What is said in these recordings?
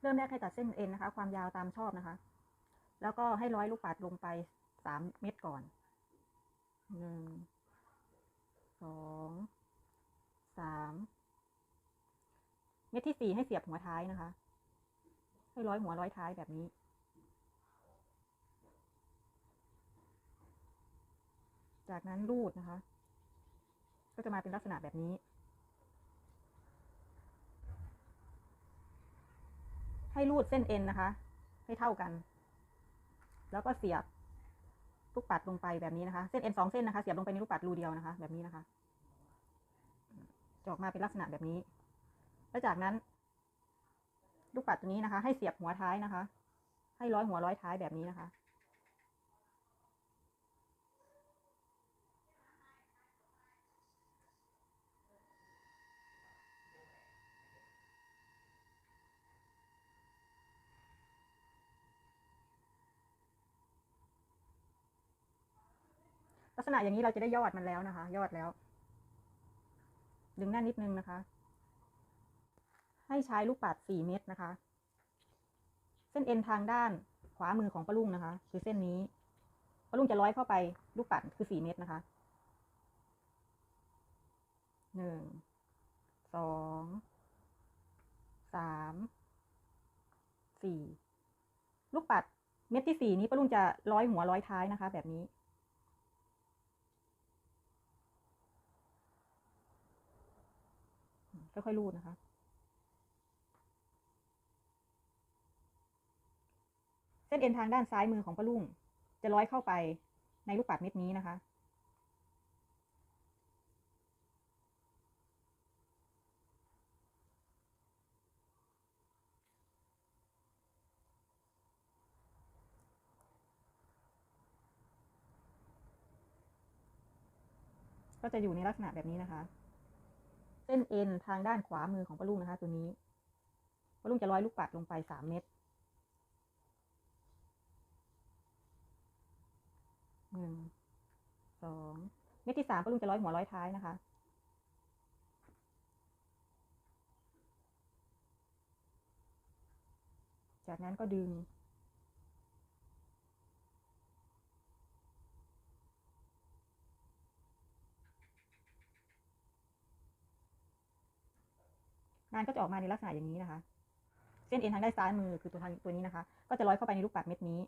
เริ่มแรกให้ตัดเส้นเอ็นนะคะ ความยาวตามชอบนะคะ แล้วก็ให้ร้อยลูกปัดลงไปสามเม็ดก่อนหนึ่งสองสามเม็ดที่สี่ให้เสียบหัวท้ายนะคะ ให้ร้อยหัวร้อยท้ายแบบนี้จากนั้นรูดนะคะ ก็จะมาเป็นลักษณะแบบนี้ ให้รูดเส้นเอ็นนะคะ ให้เท่ากัน แล้วก็เสียบลูกปัดลงไปแบบนี้นะคะ เส้นเอ็นสองเส้นนะคะ เสียบลงไปในลูกปัดรูเดียวนะคะ แบบนี้นะคะจะออกมาเป็นลักษณะแบบนี้ แล้วจากนั้น ลูกปัดตัวนี้นะคะ ให้เสียบหัวท้ายนะคะ ให้ร้อยหัวร้อยท้ายแบบนี้นะคะ ษณะอย่างนี้เราจะได้ยอดมันแล้วนะคะ ยอดแล้ว ดึงแน่นนิดนึงนะคะ ให้ใช้ลูกปัดสี่เม็ดนะคะ เส้นเอ็นทางด้านขวามือของปะลุงนะคะ คือเส้นนี้ปะลุงจะร้อยเข้าไปลูกปัดคือสี่เม็ดนะคะหนึ่งสองสามสี่ลูกปัดเม็ดที่สี่นี้ปะลุงจะร้อยหัวร้อยท้ายนะคะ แบบนี้ ค่อยๆรูดนะคะ เส้นเอ็นทางด้านซ้ายมือของปะลุงจะร้อยเข้าไปในลูกปัดเม็ดนี้นะคะก็จะอยู่ในลักษณะแบบนี้นะคะ เส้นเอ็นทางด้านขวามือของปะลุงนะคะ ตัวนี้ปะลุงจะร้อยลูกปัดลงไปสามเม็ดหนึ่งสองเม็ดที่สามปะลุงจะร้อยหัวร้อยท้ายนะคะจากนั้นก็ดึง งานก็จะออกมาในลักษณะอย่างนี้นะคะ เส้นเอ็นทางด้านซ้ายมือคือตัวทางตัวนี้นะคะ ก็จะร้อยเข้าไปในลูกปัดเม็ดนี้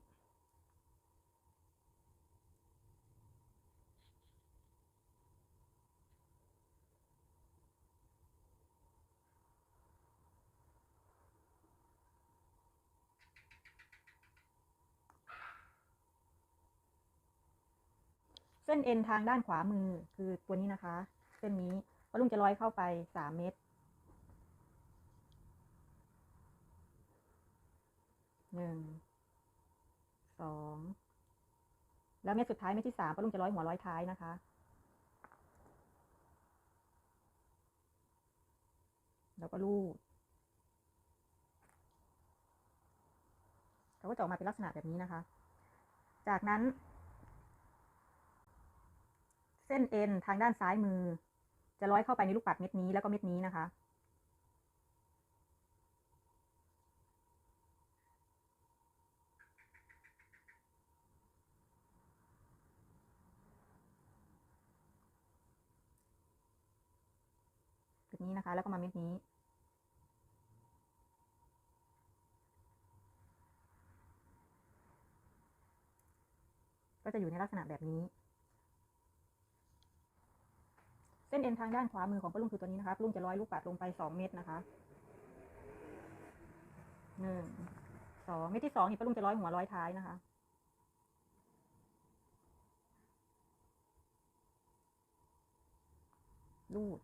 เส้นเอ็นทางด้านขวามือคือตัวนี้นะคะ เส้นนี้ปะลุงจะร้อยเข้าไปสามเม็ด หนึ่ง สอง แล้วเม็ดสุดท้ายเม็ดที่สามปะลุงจะร้อยหัวร้อยท้ายนะคะ แล้วก็ลูดเขาก็จะออกมาเป็นลักษณะแบบนี้นะคะ จากนั้น เส้นเอ็นทางด้านซ้ายมือ จะร้อยเข้าไปในลูกปัดเม็ดนี้แล้วก็เม็ดนี้นะคะ นี้นะคะ แล้วก็มาเม็ดนี้ ก็จะอยู่ในลักษณะแบบนี้ เส้นเอ็นทางด้านขวามือของปลุงคือตัวนี้นะคะปลุงจะร้อยลูกปัดลงไปสองเม็ดนะคะหนึ่งสองเม็ดที่สองนี่ปลุงจะร้อยหัวร้อยท้ายนะคะลูด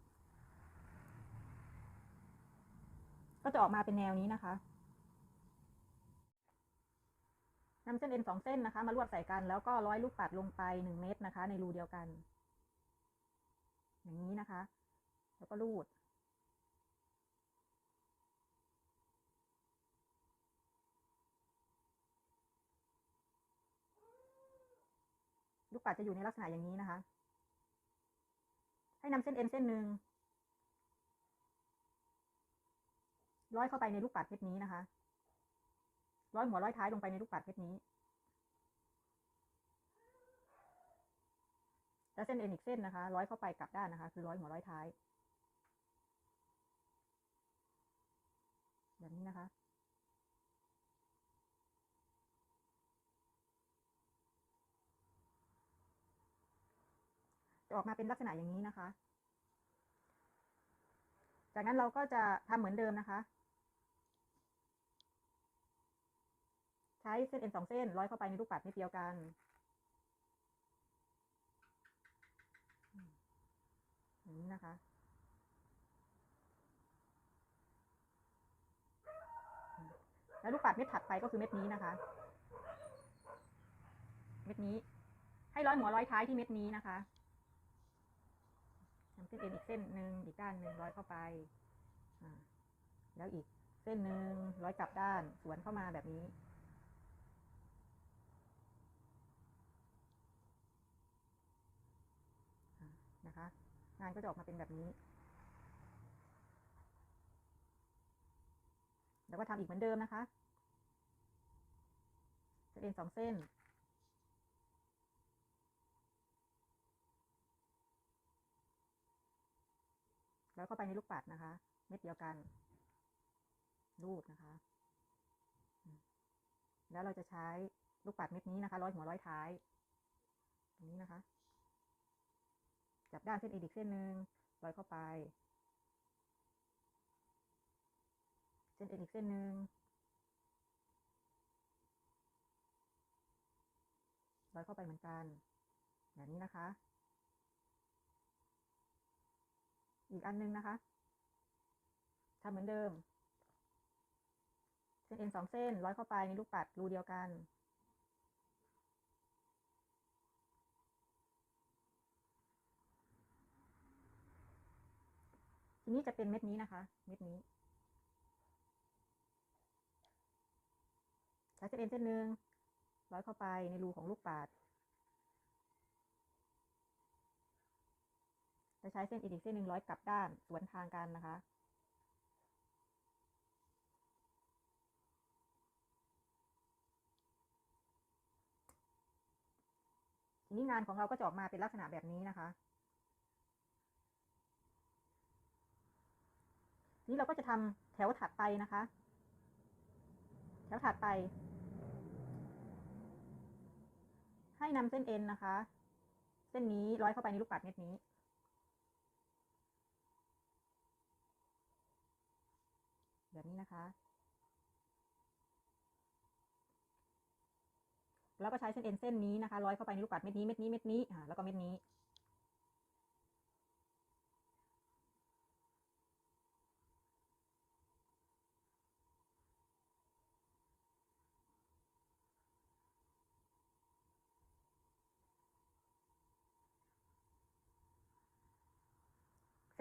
จะออกมาเป็นแนวนี้นะคะนำเส้นเอ็นสองเส้นนะคะ มารวบใส่กันแล้วก็ร้อยลูกปัดลงไปหนึ่งเม็ดนะคะ ในรูเดียวกัน อย่างนี้นะคะ แล้วก็รูด ลูกปัดจะอยู่ในลักษณะอย่างนี้นะคะ ให้นำเส้นเอ็นเส้นหนึ่ง ร้อยเข้าไปในลูกปัดเม็ดนี้นะคะ ร้อยหัวร้อยท้ายลงไปในลูกปัดเม็ดนี้ แล้วเส้นเอ็นอีกเส้นนะคะ ร้อยเข้าไปกลับด้านนะคะ คือร้อยหัวร้อยท้าย แบบนี้นะคะจะออกมาเป็นลักษณะอย่างนี้นะคะ จากนั้นเราก็จะทำเหมือนเดิมนะคะ ใช้เส้นเอ็นสองเส้นร้อยเข้าไปในลูกปัดนิดเดียวกัน อย่างนี้นะคะ แล้วลูกปัดเม็ดถัดไปก็คือเม็ดนี้นะคะ เม็ดนี้ ให้ร้อยหัวร้อยท้ายที่เม็ดนี้นะคะทำเส้นเอ็นอีกเส้นหนึ่งอีกด้านหนึ่งร้อยเข้าไป แล้วอีกเส้นหนึ่งร้อยกลับด้านสวนเข้ามาแบบนี้ นะคะ งานก็จะออกมาเป็นแบบนี้แล้วก็ทำอีกเหมือนเดิมนะคะเส้นเอ็นสองเส้น แล้วก็ไปในลูกปัดนะคะ เม็ดเดียวกันรูดนะคะ แล้วเราจะใช้ลูกปัดเม็ดนี้นะคะ ร้อยหัวร้อยท้าย ตรงนี้นะคะ จับด้านเส้นเอ็นอีกเส้นหนึ่งร้อยเข้าไป เส้นเอ็นอีกเส้นหนึ่งร้อยเข้าไปเหมือนกันแบบนี้นะคะ อีกอันนึงนะคะทำเหมือนเดิม เส้นเอ็นสองเส้นร้อยเข้าไปในลูกปัดรูเดียวกัน ทีนี้จะเป็นเม็ดนี้นะคะ เม็ดนี้ใช้เส้นเอ็นเส้นหนึ่งร้อยเข้าไปในรูของลูกปัดจะใช้เส้นอีกเส้นหนึ่งร้อยกลับด้านสวนทางกันนะคะ ทีนี้งานของเราก็จะออกมาเป็นลักษณะแบบนี้นะคะ นี้เราก็จะทำแถวถัดไปนะคะ แถวถัดไป ให้นำเส้นเอ็นนะคะ เส้นนี้ร้อยเข้าไปในลูกปัดเม็ดนี้ แบบนี้นะคะ แล้วก็ใช้เส้นเอ็นเส้นนี้นะคะ ร้อยเข้าไปในลูกปัดเม็ดนี้เม็ดนี้เม็ดนี้อ่าแล้วก็เม็ดนี้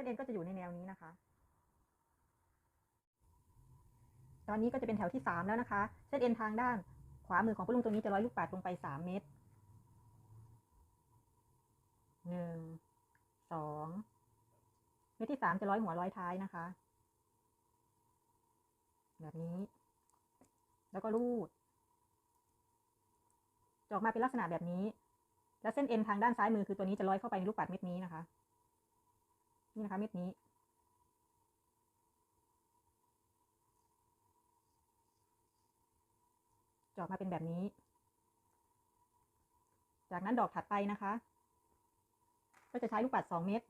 เส้นเอ็นก็จะอยู่ในแนวนี้นะคะ ตอนนี้ก็จะเป็นแถวที่สามแล้วนะคะ เส้นเอ็นทางด้านขวามือของผู้ลุงตรงนี้จะร้อยลูกปัดลงไปสามเมตรหนึ่งสองเม็ดที่สามจะร้อยหัวร้อยท้ายนะคะ แบบนี้ แล้วก็รูดจะออกมาเป็นลักษณะแบบนี้ แล้วเส้นเอ็นทางด้านซ้ายมือคือตัวนี้จะร้อยเข้าไปในลูกปัดเม็ดนี้นะคะ นี่นะคะเม็ดนี้ จออกมาเป็นแบบนี้ จากนั้นดอกถัดไปนะคะ ก็จะใช้ลูกปัดสองเม็ด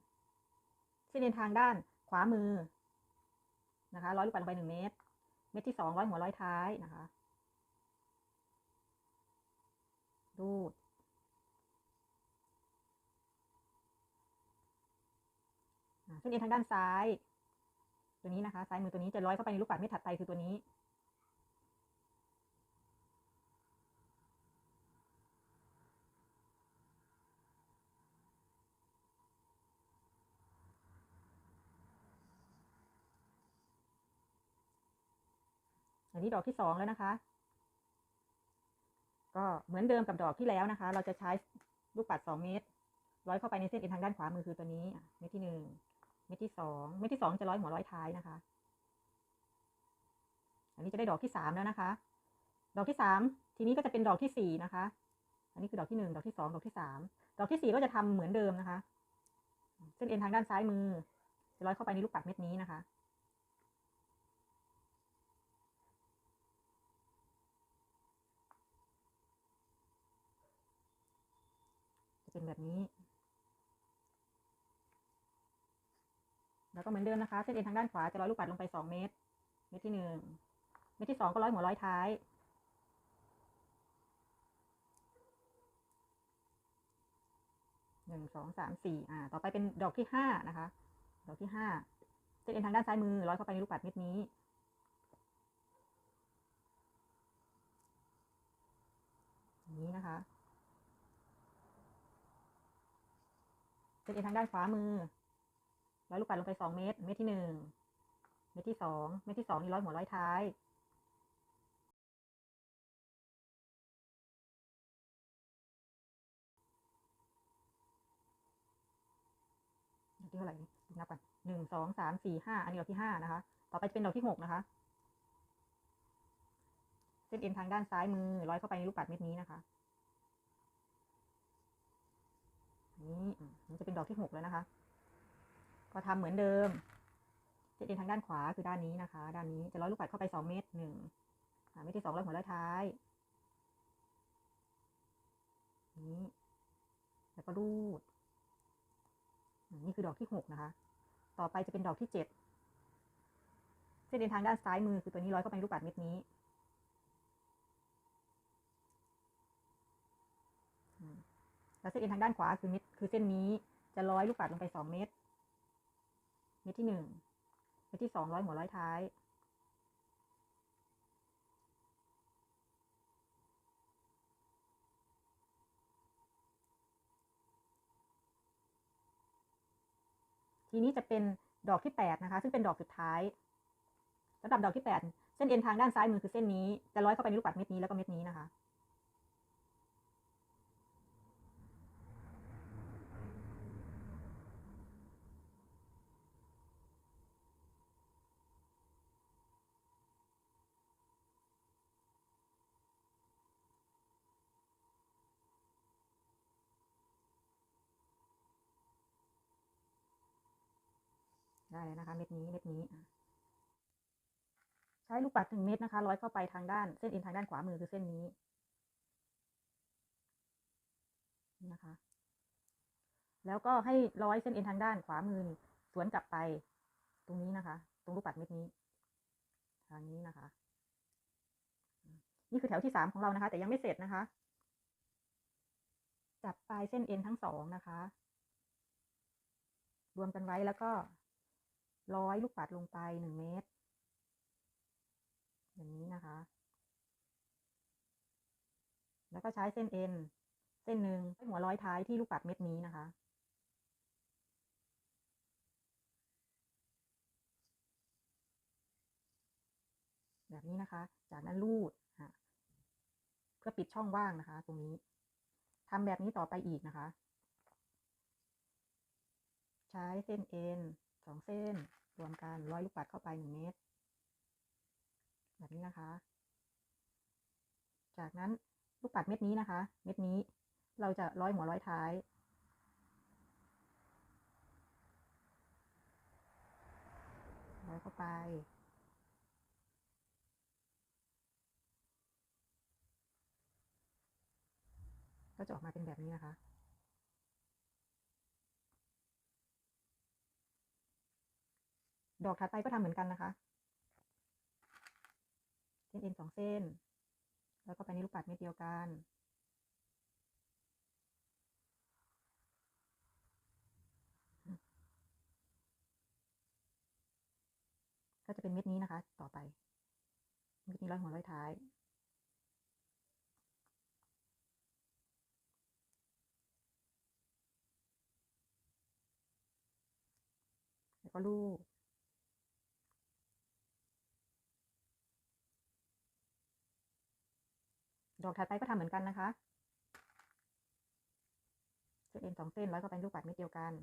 เส้นเอ็นทางด้านขวามือนะคะ ร้อยลูกปัดลงไปหนึ่งเมตร เม็ดที่สองร้อยหัวร้อยท้ายนะคะ รูด เส้นเอ็นทางด้านซ้าย ตัวนี้นะคะ ซ้ายมือตัวนี้จะร้อยเข้าไปในลูกปัดเม็ดถัดไปคือตัวนี้อันนี้ดอกที่สองแล้วนะคะ ก็เหมือนเดิมกับดอกที่แล้วนะคะ เราจะใช้ลูกปัดสองเมตรร้อยเข้าไปในเส้นเอ็นทางด้านขวามือคือตัวนี้เม็ดที่หนึ่ง เม็ดที่สองเม็ดที่สองจะร้อยหัวร้อยท้ายนะคะ อันนี้จะได้ดอกที่สามแล้วนะคะ ดอกที่สามทีนี้ก็จะเป็นดอกที่สี่นะคะ อันนี้คือดอกที่หนึ่งดอกที่สองดอกที่สามดอกที่สี่ก็จะทำเหมือนเดิมนะคะ เส้นเอ็นทางด้านซ้ายมือ จะร้อยเข้าไปในลูกปัดเม็ดนี้นะคะจะเป็นแบบนี้ แล้วก็เหมือนเดิมนะคะ เส้นเอ็นทางด้านขวาจะร้อยลูกปัดลงไปสองเมตร เมตรที่หนึ่งเมตรที่สองก็ร้อยหัวร้อยท้ายหนึ่งสองสามสี่อ่า ต่อไปเป็นดอกที่ห้านะคะ ดอกที่ห้าเส้นเอ็นทางด้านซ้ายมือร้อยเข้าไปในลูกปัดเม็ดนี้ นี้นะคะเส้นเอ็นทางด้านขวามือ ร้อยลูกปัดลงไปสองเมตร เมตรที่หนึ่ง เมตรที่สอง เมตรที่สองนี่ร้อยหัวร้อยท้าย ที่เท่าไหร่นี่นับก่อนหนึ่งสองสามสี่ห้าอันนี้ดอกที่ห้านะคะ ต่อไปจะเป็นดอกที่หกนะคะ เส้นเอ็นทางด้านซ้ายมือร้อยเข้าไปในลูกปัดเม็ดนี้นะคะนี่มันจะเป็นดอกที่หกแล้วนะคะ ก็ทำเหมือนเดิมเส้นเอ็นทางด้านขวาคือด้านนี้นะคะ ด้านนี้จะร้อยลูกปัดเข้าไปสองเมตรหนึ่งเมตรที่สองร้อยหัวร้อยท้ายนี้แล้วก็รูด นี่คือดอกที่หกนะคะ ต่อไปจะเป็นดอกที่เจ็ดเส้นเอ็นทางด้านซ้ายมือคือตัวนี้ร้อยเข้าไปในลูกปัดเม็ดนี้แล้วเส้นเอ็นทางด้านขวาคือเม็ดคือเส้นนี้จะร้อยลูกปัดลงไปสองเม็ด เม็ดที่หนึ่งเม็ดที่สองร้อยหัวร้อยท้ายทีนี้จะเป็นดอกที่แปดนะคะ ซึ่งเป็นดอกสุดท้ายสำหรับดอกที่แปดเส้นเอ็นทางด้านซ้ายมือคือเส้นนี้ จะร้อยเข้าไปในลูกปัดเม็ดนี้แล้วก็เม็ดนี้นะคะ ได้เลยนะคะ เม็ดนี้เม็ดนี้ ใช้ลูกปัดหนึ่งเม็ดนะคะ ร้อยเข้าไปทางด้านเส้นเอ็นทางด้านขวามือคือเส้นนี้นี่นะคะ แล้วก็ให้ร้อยเส้นเอ็นทางด้านขวามือนี่สวนกลับไป ตรงนี้นะคะ ตรงลูกปัดเม็ดนี้ ทางนี้นะคะ นี่คือแถวที่สามของเรานะคะ แต่ยังไม่เสร็จนะคะ จับปลายเส้นเอ็นทั้งสองนะคะ รวมกันไว้แล้วก็ ร้อยลูกปัดลงไปหนึ่งเมตรอย่างนี้นะคะ แล้วก็ใช้เส้นเอ็น เส้นหนึ่งหัวร้อยท้ายที่ลูกปัดเม็ดนี้นะคะ แบบนี้นะคะ จากนั้นรูดเพื่อปิดช่องว่างนะคะ ตรงนี้ทำแบบนี้ต่อไปอีกนะคะ ใช้เส้นเอ็น สองเส้น รวมกันร้อยลูกปัดเข้าไปหนึ่งเมตร แบบนี้นะคะ จากนั้นลูกปัดเม็ดนี้นะคะ เม็ดนี้เราจะร้อยหัวร้อยท้าย ร้อยเข้าไปก็จะออกมาเป็นแบบนี้นะคะ ดอกถัดไปก็ทำเหมือนกันนะคะ เส้นเอ็นสองเส้น แล้วก็ไปในลูกปัดเม็ดเดียวกัน ก็จะเป็นเม็ดนี้นะคะ ต่อไป เม็ดนี้ร้อยหัวร้อยท้ายแล้วก็ลูก ดอกถัดไปก็ทำเหมือนกันนะคะเส้นเอ็นสองเส้นร้อยเข้าไปในลูกปัดเม็ดเดียวกัน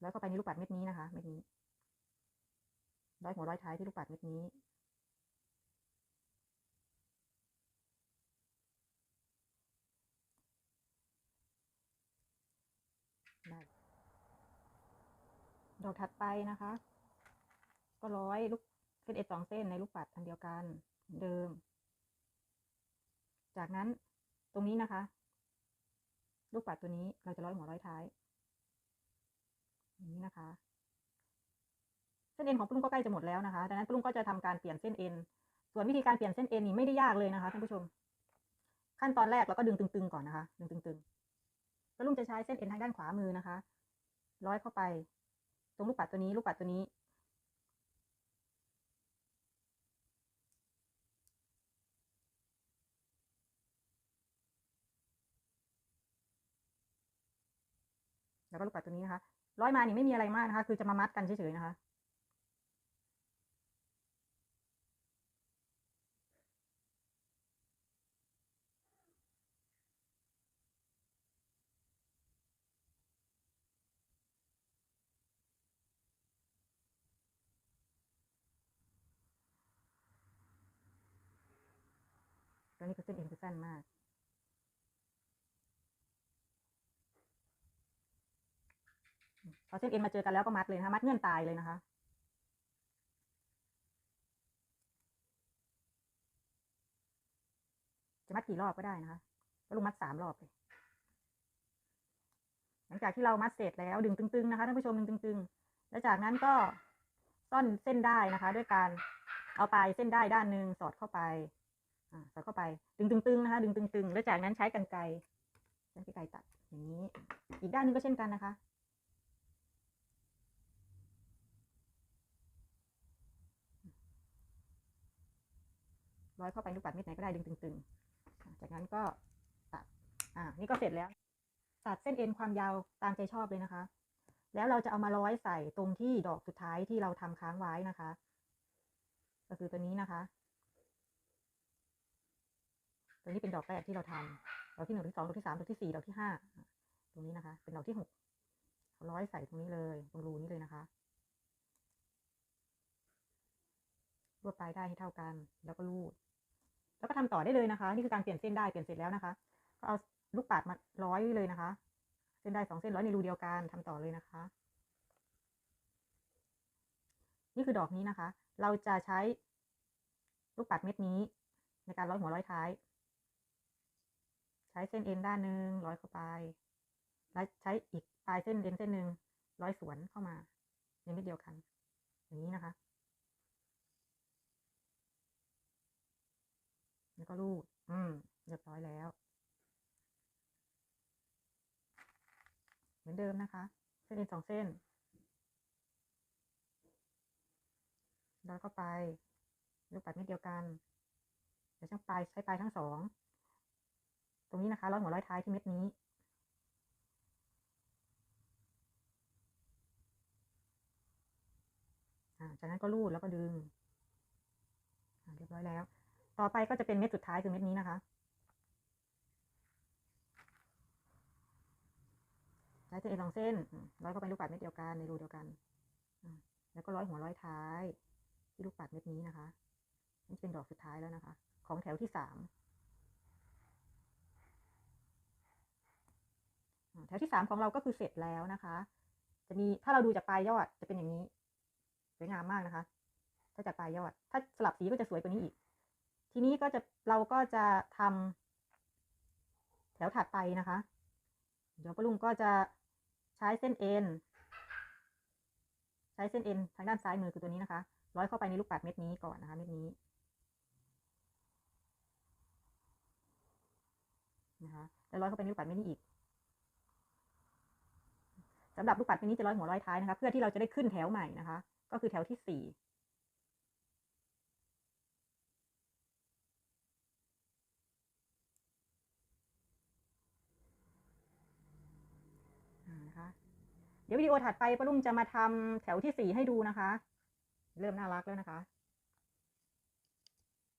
แล้วก็ไปในลูกปัดเม็ดนี้นะคะ เม็ดนี้ ร้อยหัวร้อยท้ายที่ลูกปัดเม็ดนี้ได้ดอกถัดไปนะคะ ก็ร้อยลูก เส้นเอ็ดสองเส้นในลูกปัดอันเดียวกันเดิม จากนั้นตรงนี้นะคะ ลูกปัดตัวนี้เราจะร้อยหัวร้อยท้ายอย่างนี้นะคะ เส้นเอ็นของปลุงก็ใกล้จะหมดแล้วนะคะดังนั้นปลุงก็จะทำการเปลี่ยนเส้นเอ็นส่วนวิธีการเปลี่ยนเส้นเอ็นนี่ไม่ได้ยากเลยนะคะท่านผู้ชม ขั้นตอนแรกเราก็ดึงตึงๆก่อนนะคะ ดึงตึงๆปลุงจะใช้เส้นเอ็นทางด้านขวามือนะคะ ร้อยเข้าไป ตรงลูกปัดตัวนี้ ลูกปัดตัวนี้ แล้วก็ลูกปัดตัวนี้นะคะ ร้อยมานี่ไม่มีอะไรมากนะคะ คือจะมามัดกันเฉยๆนะคะ ตัวนี้คือเส้นเอ็นคือสั้นมาก พอเส้นเอ็นมาเจอกันแล้วก็มัดเลยนะคะมัดเงื่อนตายเลยนะคะ จะมัดกี่รอบก็ได้นะคะก็ลงมัดสามรอบเลย หลังจากที่เรามัดเสร็จแล้วดึงตึงๆนะคะท่านผู้ชมดึงตึงๆ แล้วจากนั้นก็ซ่อนเส้นได้นะคะ ด้วยการเอาปลายเส้นได้ด้านหนึ่งสอดเข้าไปสอดเข้าไปดึงตึงๆนะคะ ดึงตึงๆ แล้วจากนั้นใช้กรรไกรใช้กรรไกรตัดอย่างนี้ อีกด้านหนึงก็เช่นกันนะคะ ร้อยเข้าไปลูกปัดเม็ดไหนก็ได้ดึงตึงๆ จากนั้นก็ตัด อ่า นี่ก็เสร็จแล้ว ตัดเส้นเอ็นความยาวตามใจชอบเลยนะคะ แล้วเราจะเอามาร้อยใส่ตรงที่ดอกสุดท้ายที่เราทำค้างไว้นะคะ ก็คือตัวนี้นะคะตัวนี้เป็นดอกแรกที่เราทำดอกที่หนึ่งดอกที่สองดอกที่สามดอกที่สี่ดอกที่ห้าตรงนี้นะคะ เป็นดอกที่หกร้อยใส่ตรงนี้เลย ตรงรูนี้เลยนะคะรวบปลายได้ให้เท่ากัน แล้วก็รูด แล้วก็ทำต่อได้เลยนะคะ นี่คือการเปลี่ยนเส้นได้เปลี่ยนเสร็จแล้วนะคะ ก็เอาลูกปัดมาร้อยเลยนะคะ เส้นได้สองเส้นร้อยในรูเดียวกันทำต่อเลยนะคะ นี่คือดอกนี้นะคะ เราจะใช้ลูกปัดเม็ดนี้ ในการร้อยหัวร้อยท้าย ใช้เส้นเอ็นด้านหนึ่งร้อยเข้าไป แล้วใช้อีกปลายเส้นเอ็นเส้นหนึ่งร้อยสวนเข้ามาในเม็ดเดียวกัน อย่างนี้นะคะ แล้วก็รูดอืมเรียบร้อยแล้ว เหมือนเดิมนะคะ เส้นอ็นสองเส้นร้อยเข้าไปลูกปัดเม็ดเดียวกัน เดี๋ยวช่างปลายใช้ปลายทั้งสอง ตรงนี้นะคะร้อยหัวร้อยท้ายที่เม็ดนี้อ่าจากนั้นก็รูดแล้วก็ดึงเรียบร้อยแล้ว ต่อไปก็จะเป็นเม็ดสุดท้ายคือเม็ดนี้นะคะ ใช้เส้นเอ็นสองเส้น ร้อยเข้าไปลูกปัดเม็ดเดียวกันในรูเดียวกัน แล้วก็ร้อยหัวร้อยท้ายที่ลูกปัดเม็ดนี้นะคะ นี่เป็นดอกสุดท้ายแล้วนะคะ ของแถวที่สามแถวที่สามของเราก็คือเสร็จแล้วนะคะ จะมีถ้าเราดูจากปลายยอดจะเป็นอย่างนี้ สวยงามมากนะคะ ถ้าจากปลายยอด ถ้าสลับสีก็จะสวยกว่านี้อีก ทีนี้ก็จะเราก็จะทำแถวถัดไปนะคะ เดี๋ยวป้าลุงก็จะใช้เส้นเอ็นใช้เส้นเอ็นทางด้านซ้ายมือคือตัวนี้นะคะ ร้อยเข้าไปในลูกปัดเม็ดนี้ก่อนนะคะ เม็ดนี้นะคะแล้วร้อยเข้าไปในลูกปัดเม็ดนี้อีกสำหรับลูกปัดเม็ดนี้จะร้อยหัวร้อยท้ายนะคะ เพื่อที่เราจะได้ขึ้นแถวใหม่นะคะ ก็คือแถวที่สี่อ่านะคะ เดี๋ยววิดีโอถัดไปป้าลุงจะมาทำแถวที่สี่ให้ดูนะคะ เริ่มน่ารักแล้วนะคะ